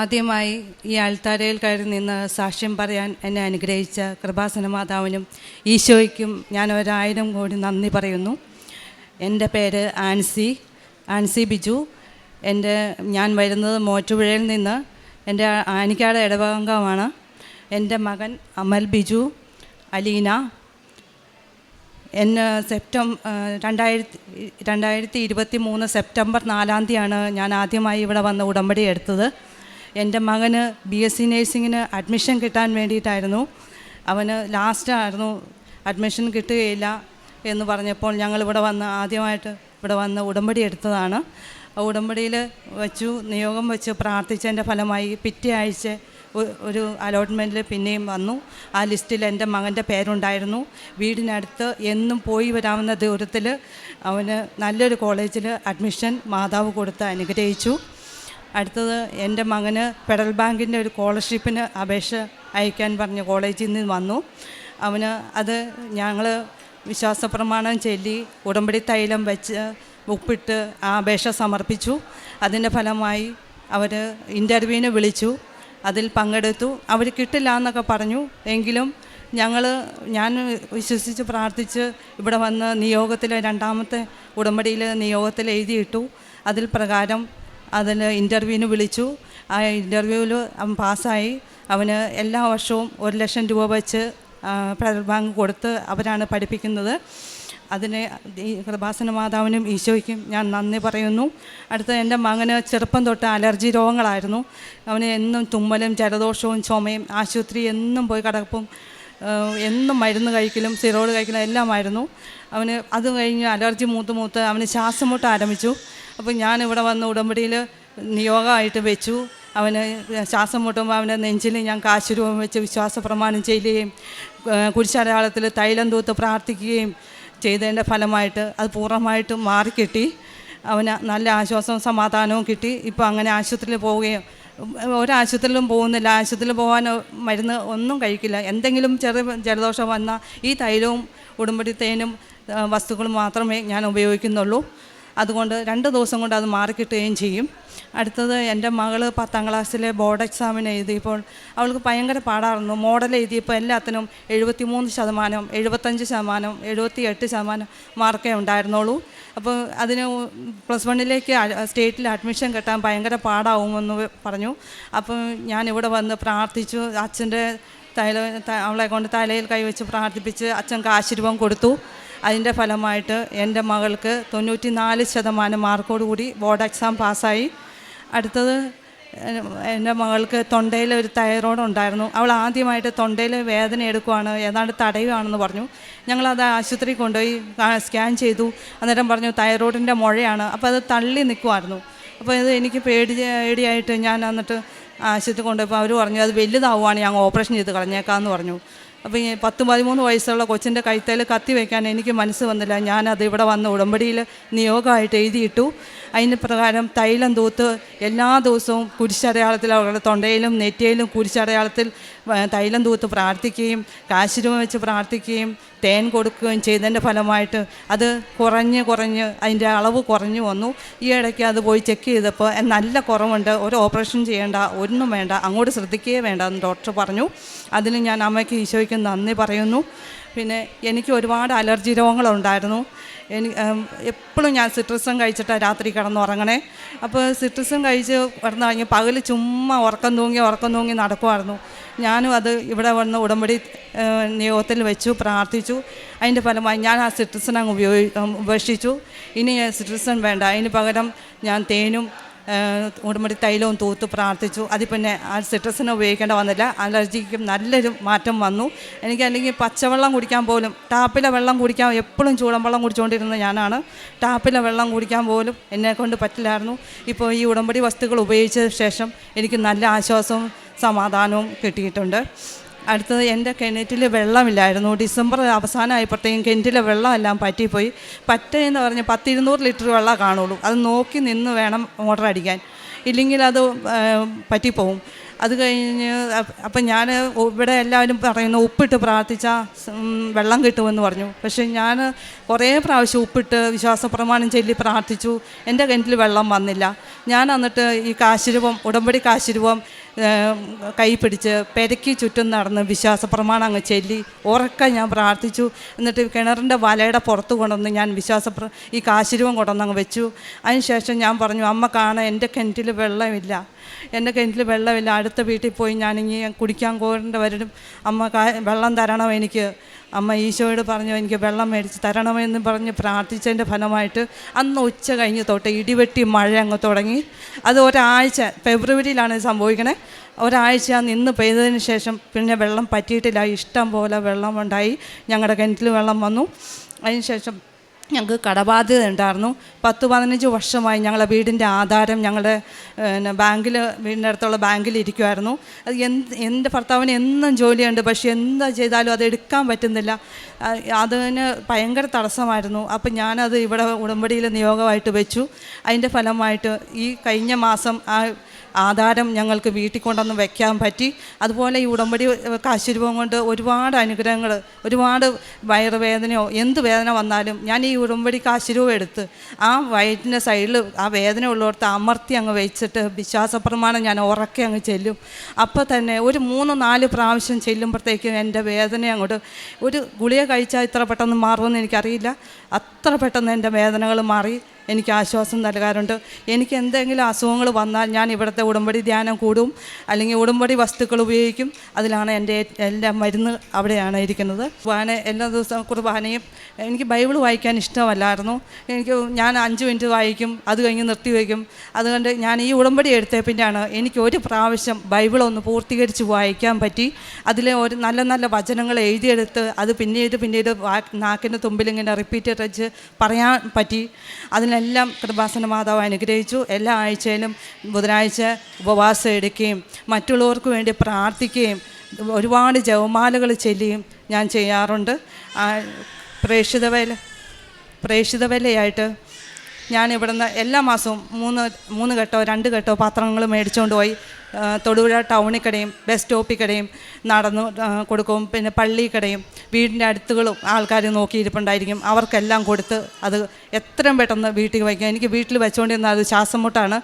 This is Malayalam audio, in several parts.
ആദ്യമായി ഈ ആൾത്താരയിൽ കയറി നിന്ന് സാക്ഷ്യം പറയാൻ എന്നെ അനുഗ്രഹിച്ച കൃപാസന മാതാവിനും ഈശോയ്ക്കും ഞാൻ ഒരായിരം കോടി നന്ദി പറയുന്നു. എന്റെ പേര് ആൻസി ആൻസി ബിജു. എന്റെ ഞാൻ വരുന്നത് മോറ്റുപുഴയിൽ നിന്ന്. എന്റെ ആനിക്കാട് ഇടവകമാണ് എന്റെ മകൻ അമൽ ബിജു അലീന. എന്നെ സെപ്റ്റംബർ രണ്ടായിരത്തി രണ്ടായിരത്തി ഇരുപത്തി മൂന്ന് സെപ്റ്റംബർ നാലാം തീയതിയാണ് ഞാൻ ആദ്യമായി ഇവിടെ വന്ന് ഉടമ്പടി എടുത്തത്. എന്റെ മകന് ബി എസ് സി നേഴ്സിങ്ങിന് അഡ്മിഷൻ കിട്ടാൻ വേണ്ടിയിട്ടായിരുന്നു. അവന് ലാസ്റ്റായിരുന്നു അഡ്മിഷൻ കിട്ടുകയില്ല എന്ന് പറഞ്ഞപ്പോൾ ഞങ്ങൾ ഇവിടെ വന്ന് ആദ്യമായിട്ട് ഇവിടെ വന്ന് ഉടമ്പടി എടുത്തതാണ്. ആ ഉടമ്പടിയിൽ വെച്ചു നിയോഗം വെച്ച് പ്രാർത്ഥിച്ചതിന്റെ ഫലമായി പിറ്റേ ആഴ്ച ഒരു അലോട്ട്മെന്റിൽ പിന്നെയും വന്നു. ആ ലിസ്റ്റിൽ എന്റെ മകന്റെ പേരുണ്ടായിരുന്നു. വീടിനടുത്ത് എന്നും പോയി വരാവുന്ന ദൂരത്തിൽ അവന് നല്ലൊരു കോളേജിൽ അഡ്മിഷൻ മാതാവ് കൊടുത്ത് അനുഗ്രഹിച്ചു. അടുത്തത് എന്റെ മകന് ഫെഡറൽ ബാങ്കിന്റെ ഒരു സ്കോളർഷിപ്പിന് അപേക്ഷ അയക്കാൻ പറഞ്ഞ് കോളേജിൽ നിന്ന് വന്നു. അവന് അത് ഞങ്ങൾ വിശ്വാസപ്രമാണം ചൊല്ലി ഉടമ്പടി തൈലം വെച്ച് ഉപ്പിട്ട് ആ അപേക്ഷ സമർപ്പിച്ചു. അതിന്റെ ഫലമായി അവർ ഇന്റർവ്യൂവിന് വിളിച്ചു. അതിൽ പങ്കെടുത്തു. അവർ കിട്ടില്ല എന്നൊക്കെ പറഞ്ഞു. എങ്കിലും ഞങ്ങൾ ഞാൻ വിശ്വസിച്ച് പ്രാർത്ഥിച്ച് ഇവിടെ വന്ന് നിയോഗത്തിൽ രണ്ടാമത്തെ ഉടമ്പടിയിൽ നിയോഗത്തിൽ എഴുതിയിട്ടു. അതിൽ പ്രകാരം അതിൽ ഇന്റർവ്യൂവിന് വിളിച്ചു. ആ ഇന്റർവ്യൂവിൽ അവൻ പാസ്സായി. അവന് എല്ലാ വർഷവും ഒരു ലക്ഷം രൂപ വെച്ച് ഫെഡറൽ ബാങ്ക് കൊടുത്ത് അവരാണ് പഠിപ്പിക്കുന്നത്. അതിന് ഈ കൃപാസന മാതാവിനും ഈശോയ്ക്കും ഞാൻ നന്ദി പറയുന്നു. അടുത്ത എന്റെ മകന് ചെറുപ്പം തൊട്ട് അലർജി രോഗങ്ങളായിരുന്നു. അവന് എന്നും തുമ്മലും ജലദോഷവും ചുമയും ആശുപത്രി എന്നും പോയി കിടപ്പും എന്നും മരുന്ന് കഴിക്കലും സിറോഡ് കഴിക്കലും എല്ലാമായിരുന്നു. അവന് അത് കഴിഞ്ഞ് അലർജി മൂത്ത് മൂത്ത് അവന് ശ്വാസം മുട്ട് ആരംഭിച്ചു. അപ്പോൾ ഞാൻ ഇവിടെ വന്ന് ഉടമ്പടിയിൽ നിയോഗമായിട്ട് വെച്ചു. അവന് ശ്വാസം മുട്ടുമ്പോൾ അവന്റെ നെഞ്ചിൽ ഞാൻ കാശുരൂപം വെച്ച് വിശ്വാസ പ്രമാണം ചെയ്യുകയും കുരിശടയാളത്തിൽ തൈലം തൂത്ത് പ്രാർത്ഥിക്കുകയും ചെയ്തതിന്റെ ഫലമായിട്ട് അത് പൂർണമായിട്ടും മാറിക്കിട്ടി. അവന് നല്ല ആശ്വാസവും സമാധാനവും കിട്ടി. ഇപ്പോൾ അങ്ങനെ ആശുപത്രിയിൽ പോവുകയും ഒരാശുപത്രിയിലും പോകുന്നില്ല. ആശുപത്രിയിൽ പോകാൻ മരുന്ന് ഒന്നും കഴിക്കില്ല. എന്തെങ്കിലും ചെറിയ ജലദോഷം വന്നാൽ ഈ തൈലവും ഉടുമ്പടി തേനും വസ്തുക്കളും മാത്രമേ ഞാൻ ഉപയോഗിക്കുന്നുള്ളൂ. അതുകൊണ്ട് രണ്ട് ദിവസം കൊണ്ട് അത് മാറിക്കിട്ടുകയും ചെയ്യും. അടുത്തത് എന്റെ മകൾ പത്താം ക്ലാസ്സിലെ ബോർഡ് എക്സാമിന് എഴുതിയപ്പോൾ അവൾക്ക് ഭയങ്കര പാടായിരുന്നു. മോഡൽ എഴുതിയപ്പോൾ എല്ലാത്തിനും എഴുപത്തി മൂന്ന് ശതമാനം എഴുപത്തഞ്ച് ശതമാനം എഴുപത്തി എട്ട് ശതമാനം മാർക്കേ ഉണ്ടായിരുന്നുള്ളൂ. അപ്പോൾ അതിന് പ്ലസ് വണ്ണിലേക്ക് സ്റ്റേറ്റിൽ അഡ്മിഷൻ കിട്ടാൻ ഭയങ്കര പാടാവുമെന്ന് പറഞ്ഞു. അപ്പോൾ ഞാനിവിടെ വന്ന് പ്രാർത്ഥിച്ചു. അച്ഛന്റെ തല അവളെ കൊണ്ട് തലയിൽ കൈവച്ച് പ്രാർത്ഥിപ്പിച്ച് അച്ഛൻ കാശിരൂപം കൊടുത്തു. അതിന്റെ ഫലമായിട്ട് എന്റെ മകൾക്ക് തൊണ്ണൂറ്റി നാല് ശതമാനം മാർക്കോടുകൂടി ബോർഡ് എക്സാം പാസ്സായി. അടുത്തത് എന്റെ മകൾക്ക് തൊണ്ടയിൽ ഒരു തൈറോയ്ഡ് ഉണ്ടായിരുന്നു. അവൾ ആദ്യമായിട്ട് തൊണ്ടയിൽ വേദന എടുക്കുവാണ് ഏതാണ്ട് തടയുകയാണെന്ന് പറഞ്ഞു. ഞങ്ങളത് ആശുപത്രി കൊണ്ടുപോയി സ്കാൻ ചെയ്തു. അന്നേരം പറഞ്ഞു തൈറോയ്ഡിന്റെ മുഴയാണ്. അപ്പോൾ അത് തള്ളി നിൽക്കുമായിരുന്നു അപ്പോൾ ഇത് എനിക്ക് പേടി പേടിയായിട്ട് ഞാൻ എന്നിട്ട് ആശുപത്രി കൊണ്ടുപോയപ്പോൾ അവർ പറഞ്ഞു അത് വലുതാവുകയാണ് ഞങ്ങൾ ഓപ്പറേഷൻ ചെയ്ത് കളഞ്ഞേക്കാമെന്ന് പറഞ്ഞു. അപ്പോൾ ഈ പത്ത് പതിമൂന്ന് വയസ്സുള്ള കൊച്ചിന്റെ കഴുത്തേൽ കത്തി വയ്ക്കാൻ എനിക്ക് മനസ്സ് വന്നില്ല. ഞാനത് ഇവിടെ വന്ന ഉടമ്പടിയിൽ നിയോഗമായിട്ട് എഴുതിയിട്ടു. അതിന് പ്രകാരം തൈലം തൂത്ത് എല്ലാ ദിവസവും കുരിശടയാളത്തിൽ അവരുടെ തൊണ്ടയിലും നെറ്റിയിലും കുരിശടയാളത്തിൽ തൈലം തൂത്ത് പ്രാർത്ഥിക്കുകയും കാശിരൂപം വെച്ച് പ്രാർത്ഥിക്കുകയും തേൻ കൊടുക്കുകയും ചെയ്തതിന്റെ ഫലമായിട്ട് അത് കുറഞ്ഞ് കുറഞ്ഞ് അതിന്റെ അളവ് കുറഞ്ഞു വന്നു. ഈ ഇടയ്ക്ക് അത് പോയി ചെക്ക് ചെയ്തപ്പോൾ "എ, നല്ല കുറവുണ്ട് ഒരു ഓപ്പറേഷൻ ചെയ്യേണ്ട ഒന്നും വേണ്ട അങ്ങോട്ട് ശ്രദ്ധിക്കുകയേ വേണ്ട എന്ന് ഡോക്ടർ പറഞ്ഞു. അതിന് ഞാൻ അമ്മയ്ക്ക് ഈശോയ്ക്ക് നന്ദി പറയുന്നു. പിന്നെ എനിക്ക് ഒരുപാട് അലർജി രോഗങ്ങളുണ്ടായിരുന്നു. എനിക്ക് എപ്പോഴും ഞാൻ സിട്രസും കഴിച്ചിട്ടാണ് രാത്രി കിടന്നുറങ്ങണേ. അപ്പോൾ സിട്രസും കഴിച്ച് കിടന്നു കഴിഞ്ഞ് പകൽ ചുമ്മാ ഉറക്കം തൂങ്ങി ഉറക്കം തൂങ്ങി നടക്കുമായിരുന്നു ഞാനും അത് ഇവിടെ വന്ന് ഉടമ്പടി നിയോഗത്തിൽ വെച്ചു പ്രാർത്ഥിച്ചു. അതിന്റെ ഫലമായി ഞാൻ ആ സിട്രിസൺ അങ്ങ് ഉപയോഗി ഉപേക്ഷിച്ചു. ഇനി സിട്രസൻ വേണ്ട. അതിന് പകരം ഞാൻ തേനും ഉടമ്പടി തൈലവും തൂത്ത് പ്രാർത്ഥിച്ചു. അതിൽ പിന്നെ ആ സിട്രസിന് ഉപയോഗിക്കേണ്ട വന്നില്ല. അലർജിക്കും നല്ലൊരു മാറ്റം വന്നു. എനിക്ക് അല്ലെങ്കിൽ പച്ചവെള്ളം കുടിക്കാൻ പോലും ടാപ്പിലെ വെള്ളം കുടിക്കാൻ എപ്പോഴും ചൂടൻ വെള്ളം കുടിച്ചുകൊണ്ടിരുന്ന ഞാനാണ്. ടാപ്പിലെ വെള്ളം കുടിക്കാൻ പോലും എന്നെ കൊണ്ട് പറ്റില്ലായിരുന്നു. ഇപ്പോൾ ഈ ഉടമ്പടി വസ്തുക്കൾ ഉപയോഗിച്ച ശേഷം എനിക്ക് നല്ല ആശ്വാസവും സമാധാനവും കിട്ടിയിട്ടുണ്ട്. അടുത്തത് എന്റെ കിണറ്റിൽ വെള്ളമില്ലായിരുന്നു. ഡിസംബർ അവസാനമായപ്പോഴത്തേക്കും കിണറ്റിലെ വെള്ളമെല്ലാം പറ്റിപ്പോയി. പറ്റയെന്ന് പറഞ്ഞ് പത്തിരുന്നൂറ് ലിറ്റർ വെള്ളം കാണുള്ളൂ. അത് നോക്കി നിന്ന് വേണം മോട്ടർ അടിക്കാൻ. ഇല്ലെങ്കിൽ അത് പറ്റിപ്പോവും. അത് കഴിഞ്ഞ് അപ്പം ഞാൻ ഇവിടെ എല്ലാവരും പറയുന്നു ഉപ്പിട്ട് പ്രാർത്ഥിച്ചാൽ വെള്ളം കിട്ടുമെന്ന് പറഞ്ഞു. പക്ഷേ ഞാൻ കുറേ പ്രാവശ്യം ഉപ്പിട്ട് വിശ്വാസപ്രമാണം ചൊല്ലി പ്രാർത്ഥിച്ചു. എന്റെ കിണറ്റിൽ വെള്ളം വന്നില്ല. ഞാൻ എന്നിട്ട് ഈ കാശുരൂപം ഉടമ്പടി കാശുരൂപം കൈ പിടിച്ച് പെരക്കി ചുറ്റും നടന്ന് വിശ്വാസപ്രമാണം അങ്ങ് ചൊല്ലി ഉറക്കെ ഞാൻ പ്രാർത്ഥിച്ചു. എന്നിട്ട് കിണറിന്റെ വലയുടെ പുറത്ത് കൊണ്ടുവന്ന് ഞാൻ വിശ്വാസ ഈ കാശുരൂപം കൊണ്ടുവന്ന് അങ്ങ് വെച്ചു. അതിനുശേഷം ഞാൻ പറഞ്ഞു അമ്മ കാണാൻ എന്റെ കിണറ്റിൽ വെള്ളമില്ല. എന്റെ കിണറ്റിൽ വെള്ളമില്ല. അടുത്ത വീട്ടിൽ പോയി ഞാനിങ്ങി കുടിക്കാൻ പോകേണ്ട വരും. അമ്മ വെള്ളം തരണം എനിക്ക്? അമ്മ ഈശോയോട് പറഞ്ഞു എനിക്ക് വെള്ളം മേടിച്ച് തരണമെന്ന് പറഞ്ഞ് പ്രാർത്ഥിച്ചതിന്റെ ഫലമായിട്ട് അന്ന് ഉച്ച കഴിഞ്ഞ് തൊട്ട് ഇടിവെട്ടി മഴ അങ്ങ് തുടങ്ങി. അത് ഒരാഴ്ച ഫെബ്രുവരിയിലാണ് സംഭവിക്കണേ. ഒരാഴ്ച നിന്ന് പെയ്തതിന് ശേഷം പിന്നെ വെള്ളം പറ്റിയിട്ടില്ല. ഇഷ്ടം പോലെ വെള്ളം ഉണ്ടായി. ഞങ്ങളുടെ കിണറ്റിൽ വെള്ളം വന്നു. അതിന് ശേഷം ഞങ്ങൾക്ക് കടബാധ്യത ഉണ്ടായിരുന്നു. പത്ത് പതിനഞ്ച് വർഷമായി ഞങ്ങളുടെ വീടിന്റെ ആധാരം ഞങ്ങളുടെ പിന്നെ ബാങ്കിൽ വീടിന്റെ അടുത്തുള്ള ബാങ്കിൽ ഇരിക്കുമായിരുന്നു അത് എന്ത് എന്റെ ഭർത്താവിന് എന്നും ജോലിയുണ്ട്. പക്ഷേ എന്താ ചെയ്താലും അത് എടുക്കാൻ പറ്റുന്നില്ല. അതിന് ഭയങ്കര തടസ്സമായിരുന്നു. അപ്പം ഞാനത് ഇവിടെ ഉടമ്പടിയിൽ നിയോഗമായിട്ട് വെച്ചു. അതിന്റെ ഫലമായിട്ട് ഈ കഴിഞ്ഞ മാസം ആ ആധാരം ഞങ്ങൾക്ക് വീട്ടിൽ കൊണ്ടൊന്ന് വെക്കാൻ പറ്റി. അതുപോലെ ഈ ഉടമ്പടി കാശുരൂപം കൊണ്ട് ഒരുപാട് അനുഗ്രഹങ്ങൾ ഒരുപാട് വയറുവേദനയോ എന്ത് വേദന വന്നാലും ഞാൻ ഈ ഉടമ്പടി കാശുരൂപം എടുത്ത് ആ വയറ്റിന്റെ സൈഡിൽ ആ വേദന ഉള്ളിടത്ത് അമർത്തി അങ്ങ് വെച്ചിട്ട് വിശ്വാസപ്രമാണം ഞാൻ ഉറക്കെ അങ്ങ് ചെല്ലും. അപ്പോൾ തന്നെ ഒരു മൂന്ന് നാല് പ്രാവശ്യം ചെല്ലുമ്പോഴത്തേക്കും എന്റെ വേദന അങ്ങോട്ട് ഒരു ഗുളിക കഴിച്ചാൽ ഇത്ര പെട്ടെന്ന് മാറുമെന്ന് എനിക്കറിയില്ല. അത്ര പെട്ടെന്ന് എന്റെ വേദനകൾ മാറി. എനിക്ക് ആശ്വാസം നൽകാറുണ്ട്. എനിക്ക് എന്തെങ്കിലും അസുഖങ്ങൾ വന്നാൽ ഞാൻ ഇവിടുത്തെ ഉടമ്പടി ധ്യാനം കൂടും. അല്ലെങ്കിൽ ഉടമ്പടി വസ്തുക്കൾ ഉപയോഗിക്കും. അതിലാണ് എന്റെ എല്ലാ മരുന്ന് അവിടെയാണ് ഇരിക്കുന്നത്. കുർബാന എല്ലാ ദിവസവും കുർബാനയും എനിക്ക് ബൈബിൾ വായിക്കാൻ ഇഷ്ടമല്ലായിരുന്നു. എനിക്ക് ഞാൻ അഞ്ച് മിനിറ്റ് വായിക്കും അത് കഴിഞ്ഞ് നിർത്തി വയ്ക്കും. അതുകൊണ്ട് ഞാൻ ഈ ഉടമ്പടി എടുത്തേ പിന്നെയാണ് എനിക്ക് ഒരു പ്രാവശ്യം ബൈബിൾ ഒന്ന് പൂർത്തീകരിച്ച് വായിക്കാൻ പറ്റി. അതിലെ ഒരു നല്ല നല്ല വചനങ്ങൾ എഴുതിയെടുത്ത് അത് പിന്നീട് പിന്നീട് നാക്കിന്റെ തുമ്പിൽ ഇങ്ങനെ റിപ്പീറ്റ് വെച്ച് പറയാൻ പറ്റി. അതിനെല്ലാം കൃപാസന മാതാവ് അനുഗ്രഹിച്ചു. എല്ലാ ആഴ്ചയിലും ബുധനാഴ്ച ഉപവാസം എടുക്കുകയും മറ്റുള്ളവർക്ക് വേണ്ടി പ്രാർത്ഥിക്കുകയും ഒരുപാട് ജവമാലകൾ ചെല്ലുകയും ഞാൻ ചെയ്യാറുണ്ട്. ആ, പ്രേക്ഷിത വില പ്രേക്ഷിത വിലയായിട്ട് ഞാൻ ഇവിടുന്ന് എല്ലാ മാസവും മൂന്ന് മൂന്ന് ഘട്ടോ രണ്ട് ഘട്ടോ പാത്രങ്ങൾ മേടിച്ചുകൊണ്ട് പോയി. തൊടുപുഴ ടൗണിൽ കടയും ബസ് സ്റ്റോപ്പിൽ കടയും നടന്നു കൊടുക്കും. പിന്നെ പള്ളി കടയും വീടിന്റെ അടുത്തുകളും ആൾക്കാർ നോക്കിയിരിപ്പുണ്ടായിരിക്കും. അവർക്കെല്ലാം കൊടുത്ത് അത് എത്രയും പെട്ടെന്ന് വീട്ടിൽ വയ്ക്കുക എനിക്ക് വീട്ടിൽ വെച്ചുകൊണ്ടിരുന്ന അത് ശ്വാസം മുട്ടാണ്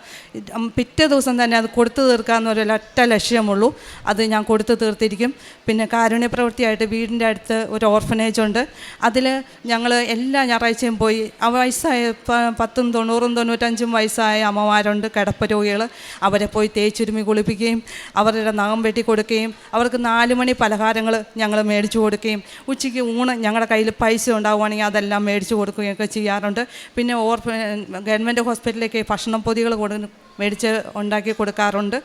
പിറ്റേ ദിവസം തന്നെ അത് കൊടുത്തു തീർക്കാമെന്നൊരു ഒറ്റ ലക്ഷ്യമുള്ളൂ. അത് ഞാൻ കൊടുത്തു തീർത്തിരിക്കും. പിന്നെ കാരുണ്യ പ്രവൃത്തിയായിട്ട് വീടിന്റെ അടുത്ത് ഒരു ഓർഫനേജ് ഉണ്ട്. അതിൽ ഞങ്ങൾ എല്ലാ ഞായറാഴ്ചയും പോയി. ആ വയസ്സായ പത്തും തൊണ്ണൂറും തൊണ്ണൂറ്റഞ്ചും വയസ്സായ അമ്മമാരുണ്ട് കിടപ്പ് രോഗികൾ അവരെ പോയി തേച്ചുരുമി കുളിപ്പിക്കുകയും അവരുടെ നഖം വെട്ടി കൊടുക്കുകയും അവർക്ക് നാല് മണി പലഹാരങ്ങൾ ഞങ്ങൾ മേടിച്ചു കൊടുക്കുകയും ഉച്ചയ്ക്ക് ഊണ് ഞങ്ങളുടെ കയ്യിൽ പൈസ ഉണ്ടാവുകയാണെങ്കിൽ അതെല്ലാം മേടിച്ചു കൊടുക്കുകയൊക്കെ ചെയ്യാറുണ്ട്. പിന്നെ ഓർഫ ഗവൺമെന്റ് ഹോസ്പിറ്റലിലേക്ക് ഭക്ഷണം പൊതികൾ കൊടു മേടിച്ച് ഉണ്ടാക്കി കൊടുക്കാറുണ്ട്.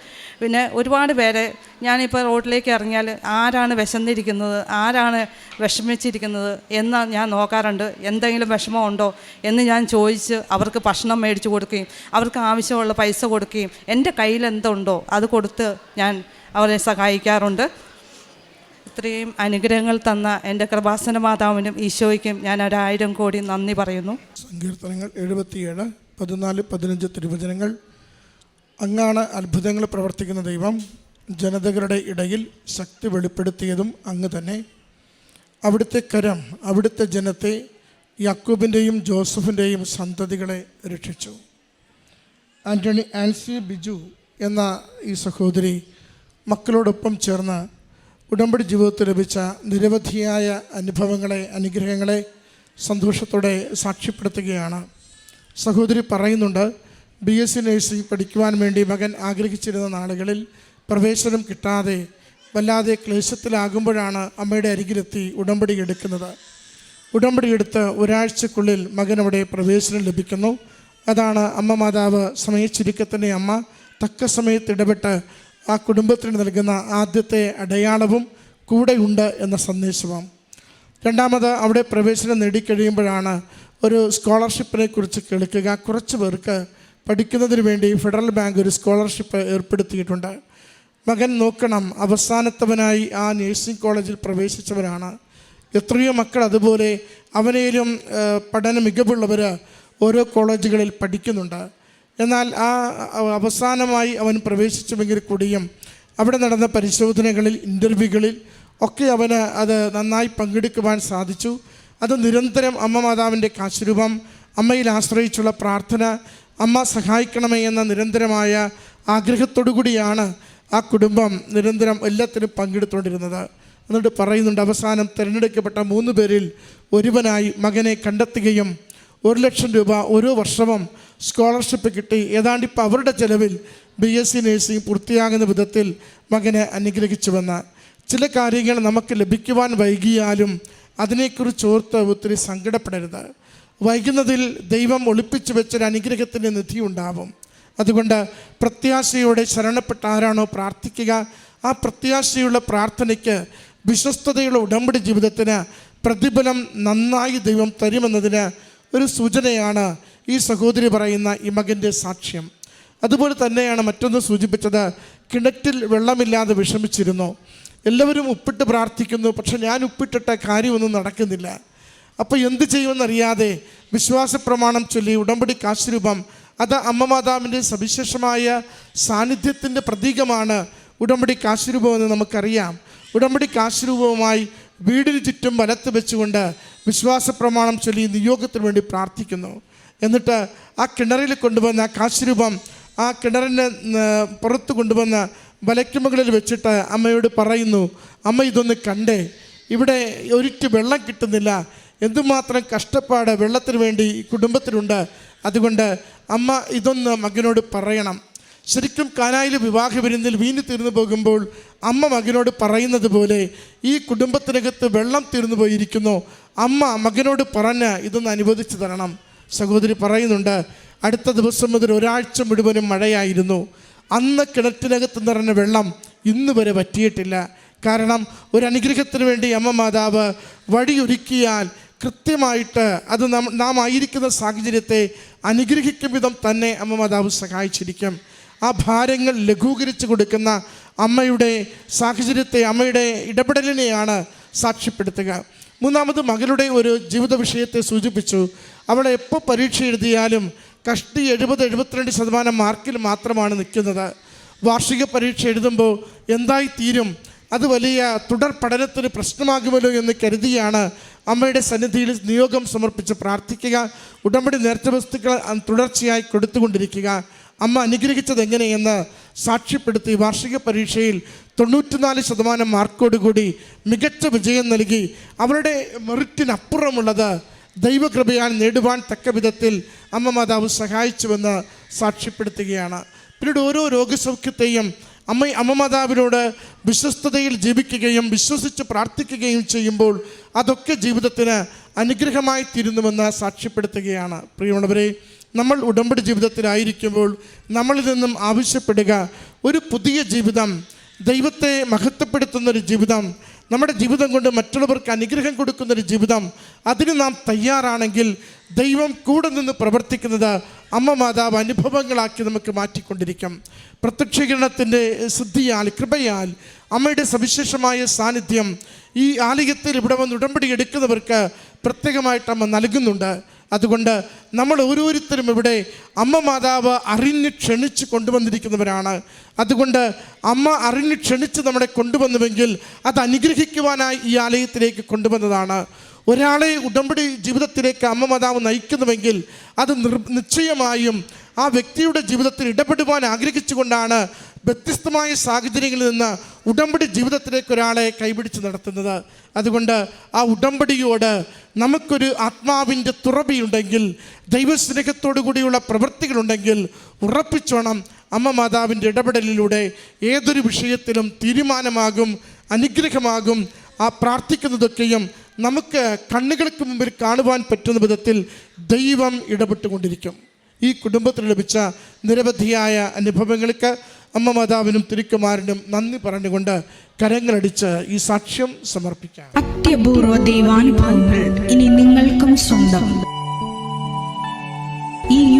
പിന്നെ ഒരുപാട് പേരെ ഞാനിപ്പോൾ റോഡിലേക്ക് ഇറങ്ങിയാൽ ആരാണ് വിശന്നിരിക്കുന്നത് ആരാണ് വിഷമിച്ചിരിക്കുന്നത് എന്ന് ഞാൻ നോക്കാറുണ്ട്. എന്തെങ്കിലും വിഷമമുണ്ടോ എന്ന് ഞാൻ ചോദിച്ച് അവർക്ക് ഭക്ഷണം മേടിച്ച് കൊടുക്കുകയും അവർക്ക് ആവശ്യമുള്ള പൈസ കൊടുക്കുകയും എന്റെ കയ്യിൽ എന്തുണ്ടോ അത് കൊടുത്ത് ഞാൻ അവരെ സഹായിക്കാറുണ്ട്. ഇത്രയും അനുഗ്രഹങ്ങൾ തന്ന എന്റെ കൃപാസന മാതാവിനും ഈശോയ്ക്കും ഞാൻ ഒരായിരം കോടി നന്ദി പറയുന്നു. സങ്കീർത്തനങ്ങൾ എഴുപത്തിയേഴ് പതിനാല് പതിനഞ്ച് തിരുവചനങ്ങൾ അങ്ങാണ് അത്ഭുതങ്ങൾ പ്രവർത്തിക്കുന്ന ദൈവം. ജനതകളുടെ ഇടയിൽ ശക്തി വെളിപ്പെടുത്തിയതും അങ്ങ് തന്നെ. അവിടുത്തെ കരം അവിടുത്തെ ജനത്തെ യാക്കൂബിന്റെയും ജോസഫിന്റെയും സന്തതികളെ രക്ഷിച്ചു. ആന്റണി ആൻസി ബിജു എന്ന ഈ സഹോദരി മക്കളോടൊപ്പം ചേർന്ന് ഉടമ്പടി ജീവിതത്തിൽ ലഭിച്ച നിരവധിയായ അനുഭവങ്ങളെ അനുഗ്രഹങ്ങളെ സന്തോഷത്തോടെ സാക്ഷ്യപ്പെടുത്തുകയാണ്. സഹോദരി പറയുന്നുണ്ട് ബി എസ് നഴ്സിംഗ് പഠിക്കുവാൻ വേണ്ടി മകൻ ആഗ്രഹിച്ചിരുന്ന നാളുകളിൽ പ്രവേശനം കിട്ടാതെ വല്ലാതെ ക്ലേശത്തിലാകുമ്പോഴാണ് അമ്മയുടെ അരികിലെത്തി ഉടമ്പടി എടുക്കുന്നത്. ഉടമ്പടി എടുത്ത് ഒരാഴ്ചക്കുള്ളിൽ മകനവിടെ പ്രവേശനം ലഭിക്കുന്നു. അതാണ് അമ്മ മാതാവ് സമയച്ചുരുക്കത്തിന്റെ അമ്മ. തക്ക സമയത്ത് ഇടപെട്ട് ആ കുടുംബത്തിന് നൽകുന്ന ആദ്യത്തെ അടയാളവും കൂടെയുണ്ട് എന്ന സന്ദേശവും. രണ്ടാമത് അവിടെ പ്രവേശനം നേടിക്കഴിയുമ്പോഴാണ് ഒരു സ്കോളർഷിപ്പിനെ കുറിച്ച് കേൾക്കുക. കുറച്ച് പേർക്ക് പഠിക്കുന്നതിന് വേണ്ടി ഫെഡറൽ ബാങ്ക് ഒരു സ്കോളർഷിപ്പ് ഏർപ്പെടുത്തിയിട്ടുണ്ട്. മകൻ നോക്കണം അവസാനത്തവനായി ആ നഴ്സിംഗ് കോളേജിൽ പ്രവേശിച്ചവരാണ് എത്രയോ മക്കൾ അതുപോലെ അവനേലും പഠന മികവുള്ളവർ ഓരോ കോളേജുകളിൽ പഠിക്കുന്നുണ്ട്. എന്നാൽ ആ അവ- അവസാനമായി അവൻ പ്രവേശിച്ചുവെങ്കിൽ കൂടിയും അവിടെ നടന്ന പരിശോധനകളിൽ ഇന്റർവ്യൂകളിൽ ഒക്കെ അവന് അത് നന്നായി പങ്കെടുക്കുവാൻ സാധിച്ചു. അത് നിരന്തരം അമ്മ മാതാവിന്റെ കാശുരൂപം അമ്മയിൽ ആശ്രയിച്ചുള്ള പ്രാർത്ഥന അമ്മ സഹായിക്കണമേ എന്ന നിരന്തരമായ ആഗ്രഹത്തോടു കൂടിയാണ് ആ കുടുംബം നിരന്തരം എല്ലാത്തിനും പങ്കെടുത്തുകൊണ്ടിരുന്നത്. എന്നിട്ട് പറയുന്നുണ്ട് അവസാനം തിരഞ്ഞെടുക്കപ്പെട്ട മൂന്ന് പേരിൽ ഒരുവനായി മകനെ കണ്ടെത്തുകയും ഒരു ലക്ഷം രൂപ ഓരോ വർഷവും സ്കോളർഷിപ്പ് കിട്ടി. ഏതാണ്ട് ഇപ്പോൾ അവരുടെ ചെലവിൽ ബി എസ് സി നേഴ്സിംഗ് പൂർത്തിയാകുന്ന വിധത്തിൽ മകനെ അനുഗ്രഹിച്ചുവെന്ന്. ചില കാര്യങ്ങൾ നമുക്ക് ലഭിക്കുവാൻ വൈകിയാലും അതിനെക്കുറിച്ച് ഓർത്ത് ഒത്തിരി സങ്കടപ്പെടരുത്. വൈകുന്നതിൽ ദൈവം ഒളിപ്പിച്ചു വെച്ചൊരു അനുഗ്രഹത്തിന്റെ നിധി ഉണ്ടാവും അതുകൊണ്ട് പ്രത്യാശയോടെ ശരണപ്പെട്ട ആരാണോ പ്രാർത്ഥിക്കുക ആ പ്രത്യാശയുള്ള പ്രാർത്ഥനയ്ക്ക് വിശ്വസ്തതയുള്ള ഉടമ്പടി ജീവിതത്തിന് പ്രതിഫലം നന്നായി ദൈവം തരുമെന്നതിന് ഒരു സൂചനയാണ് ഈ സഹോദരി പറയുന്ന ഈ മകന്റെ സാക്ഷ്യം. അതുപോലെ തന്നെയാണ് മറ്റൊന്ന് സൂചിപ്പിച്ചത് കിണറ്റിൽ വെള്ളമില്ലാതെ വിഷമിച്ചിരുന്നു. എല്ലാവരും ഉപ്പിട്ട് പ്രാർത്ഥിക്കുന്നു പക്ഷെ ഞാൻ ഉപ്പിട്ടിട്ട കാര്യമൊന്നും നടക്കുന്നില്ല. അപ്പോൾ എന്ത് ചെയ്യുമെന്നറിയാതെ വിശ്വാസ പ്രമാണം ചൊല്ലി ഉടമ്പടി കാശ്രൂപം അത് അമ്മ മാതാവിന്റെ സവിശേഷമായ സാന്നിധ്യത്തിന്റെ പ്രതീകമാണ് ഉടമ്പടി കാശ്രൂപം എന്ന് നമുക്കറിയാം. ഉടമ്പടി കാശ്രൂപവുമായി വീടിന് ചുറ്റും വലത്ത് വെച്ചുകൊണ്ട് വിശ്വാസ പ്രമാണം ചൊല്ലി നിയോഗത്തിന് വേണ്ടി പ്രാർത്ഥിക്കുന്നു. എന്നിട്ട് ആ കിണറിൽ കൊണ്ടുവന്ന കാശുരൂപം ആ കിണറിന് പുറത്ത് കൊണ്ടുവന്ന് വലയ്ക്കുമുകളിൽ വെച്ചിട്ട് അമ്മയോട് പറയുന്നു അമ്മ ഇതൊന്ന് കണ്ടേ ഇവിടെ ഒരിറ്റ് വെള്ളം കിട്ടുന്നില്ല എന്തുമാത്രം കഷ്ടപ്പാട് വെള്ളത്തിന് വേണ്ടി ഈ കുടുംബത്തിനുണ്ട് അതുകൊണ്ട് അമ്മ ഇതൊന്ന് മകനോട് പറയണം. ശരിക്കും കാനായിലെ വിവാഹ വിരുന്നിൽ വീഞ്ഞു തീർന്നു പോകുമ്പോൾ അമ്മ മകനോട് പറയുന്നത് പോലെ ഈ കുടുംബത്തിനകത്ത് വെള്ളം തീർന്നു പോയിരിക്കുന്നു. അമ്മ മകനോട് പറഞ്ഞ് ഇതൊന്ന് അനുവദിച്ചു തരണം. സഹോദരി പറയുന്നുണ്ട് അടുത്ത ദിവസം മുതൽ ഒരാഴ്ച മുഴുവനും മഴയായിരുന്നു. അന്ന് കിണറ്റിനകത്ത് നിറഞ്ഞ വെള്ളം ഇന്ന് വരെ പറ്റിയിട്ടില്ല കാരണം ഒരു അനുഗ്രഹത്തിന് വേണ്ടി അമ്മ മാതാവ് വഴിയൊരുക്കിയാൽ കൃത്യമായിട്ട് അത് നാം നാം ആയിരിക്കുന്ന സാഹചര്യത്തെ അനുഗ്രഹിക്കും വിധം തന്നെ അമ്മ മാതാവ് സഹായിച്ചിരിക്കും. ആ ഭാരങ്ങൾ ലഘൂകരിച്ച് കൊടുക്കുന്ന അമ്മയുടെ സാഹചര്യത്തെ അമ്മയുടെ ഇടപെടലിനെയാണ് സാക്ഷ്യപ്പെടുത്തുക. മൂന്നാമത് മകളുടെ ഒരു ജീവിത വിഷയത്തെ സൂചിപ്പിച്ചു. അവൾ എപ്പോൾ പരീക്ഷ എഴുതിയാലും കഷ്ടി എഴുപത് എഴുപത്തിരണ്ട് ശതമാനം മാർക്കിൽ മാത്രമാണ് നിൽക്കുന്നത്. വാർഷിക പരീക്ഷ എഴുതുമ്പോൾ എന്തായി തീരും അത് വലിയ തുടർ പഠനത്തിന് പ്രശ്നമാകുമല്ലോ എന്ന് കരുതിയാണ് അമ്മയുടെ സന്നിധിയിൽ നിയോഗം സമർപ്പിച്ച് പ്രാർത്ഥിക്കുക. ഉടമ്പടി നേർച്ച വസ്തുക്കൾ തുടർച്ചയായി കൊടുത്തുകൊണ്ടിരിക്കുക. അമ്മ അനുഗ്രഹിച്ചത് എങ്ങനെയെന്ന് സാക്ഷ്യപ്പെടുത്തി വാർഷിക പരീക്ഷയിൽ തൊണ്ണൂറ്റിനാല് ശതമാനം മാർക്കോടുകൂടി മികച്ച വിജയം നൽകി. അവരുടെ മെറിറ്റിനപ്പുറമുള്ളത് ദൈവകൃപയാൽ നേടുവാൻ തക്ക വിധത്തിൽ അമ്മ മാതാവ് സഹായിച്ചുവെന്ന് സാക്ഷ്യപ്പെടുത്തുകയാണ്. പിന്നീട് ഓരോ രോഗസൗഖ്യത്തെയും അമ്മ അമ്മ മാതാവിനോട് വിശ്വസ്തതയിൽ ജീവിക്കുകയും വിശ്വസിച്ച് പ്രാർത്ഥിക്കുകയും ചെയ്യുമ്പോൾ അതൊക്കെ ജീവിതത്തിന് അനുഗ്രഹമായി തീരുന്നുവെന്ന് സാക്ഷ്യപ്പെടുത്തുകയാണ്. പ്രിയമുള്ളവരെ നമ്മൾ ഉടമ്പടി ജീവിതത്തിലായിരിക്കുമ്പോൾ നമ്മളിൽ നിന്നും ആവശ്യപ്പെടുക ഒരു പുതിയ ജീവിതം ദൈവത്തെ മഹത്വപ്പെടുത്തുന്ന ഒരു ജീവിതം നമ്മുടെ ജീവിതം കൊണ്ട് മറ്റുള്ളവർക്ക് അനുഗ്രഹം കൊടുക്കുന്ന ഒരു ജീവിതം അതിന് നാം തയ്യാറാണെങ്കിൽ ദൈവം കൂടെ നിന്ന് പ്രവർത്തിക്കുന്നത് അമ്മ മാതാവ് അനുഭവങ്ങളാക്കി നമുക്ക് മാറ്റിക്കൊണ്ടിരിക്കാം. പ്രത്യക്ഷീകരണത്തിന്റെ സിദ്ധിയാൽ കൃപയാൽ അമ്മയുടെ സവിശേഷമായ സാന്നിധ്യം ഈ ആലയത്തിൽ ഇവിടെ വന്ന് ഉടമ്പടി എടുക്കുന്നവർക്ക് പ്രത്യേകമായിട്ട് അമ്മ നൽകുന്നുണ്ട്. അതുകൊണ്ട് നമ്മൾ ഓരോരുത്തരും ഇവിടെ അമ്മ മാതാവ് അറിഞ്ഞ് ക്ഷണിച്ച് കൊണ്ടുവന്നിരിക്കുന്നവരാണ്. അതുകൊണ്ട് അമ്മ അറിഞ്ഞ് ക്ഷണിച്ച് നമ്മളെ കൊണ്ടുവന്നുവെങ്കിൽ അത് അനുഗ്രഹിക്കുവാനായി ഈ ആലയത്തിലേക്ക് കൊണ്ടുവന്നതാണ്. ഒരാളെ ഉടമ്പടി ജീവിതത്തിലേക്ക് അമ്മ മാതാവ് നയിക്കുന്നുവെങ്കിൽ അത് നിശ്ചയമായും ആ വ്യക്തിയുടെ ജീവിതത്തിൽ ഇടപെടുവാൻ ആഗ്രഹിച്ചുകൊണ്ടാണ് വ്യത്യസ്തമായ സാഹചര്യങ്ങളിൽ നിന്ന് ഉടമ്പടി ജീവിതത്തിലേക്ക് ഒരാളെ കൈപിടിച്ച് നടത്തുന്നത്. അതുകൊണ്ട് ആ ഉടമ്പടിയോട് നമുക്കൊരു ആത്മാവിന്റെ തുറവിയുണ്ടെങ്കിൽ ദൈവസ്നേഹത്തോടു കൂടിയുള്ള പ്രവൃത്തികളുണ്ടെങ്കിൽ ഉറപ്പിച്ചോണം അമ്മ മാതാവിന്റെ ഇടപെടലിലൂടെ ഏതൊരു വിഷയത്തിലും തീരുമാനമാകും അനുഗ്രഹമാകും ആ പ്രാർത്ഥിക്കുന്നതൊക്കെയും നമുക്ക് കണ്ണുകൾക്ക് മുമ്പിൽ കാണുവാൻ പറ്റുന്ന വിധത്തിൽ ദൈവം ഇടപെട്ടുകൊണ്ടിരിക്കും. ഈ കുടുംബത്തിന് ലഭിച്ച നിരവധിയായ അനുഭവങ്ങൾക്ക് അമ്മ മാതാവിനും തിരുക്കുമാരനും നന്ദി പറഞ്ഞുകൊണ്ട് കരങ്ങളടിച്ച് ഈ സാക്ഷ്യം സമർപ്പിക്കാം. അത്യപൂർവ ദൈവാനുഭവങ്ങൾ ഇനി നിങ്ങൾക്കും സ്വന്തം. ഈ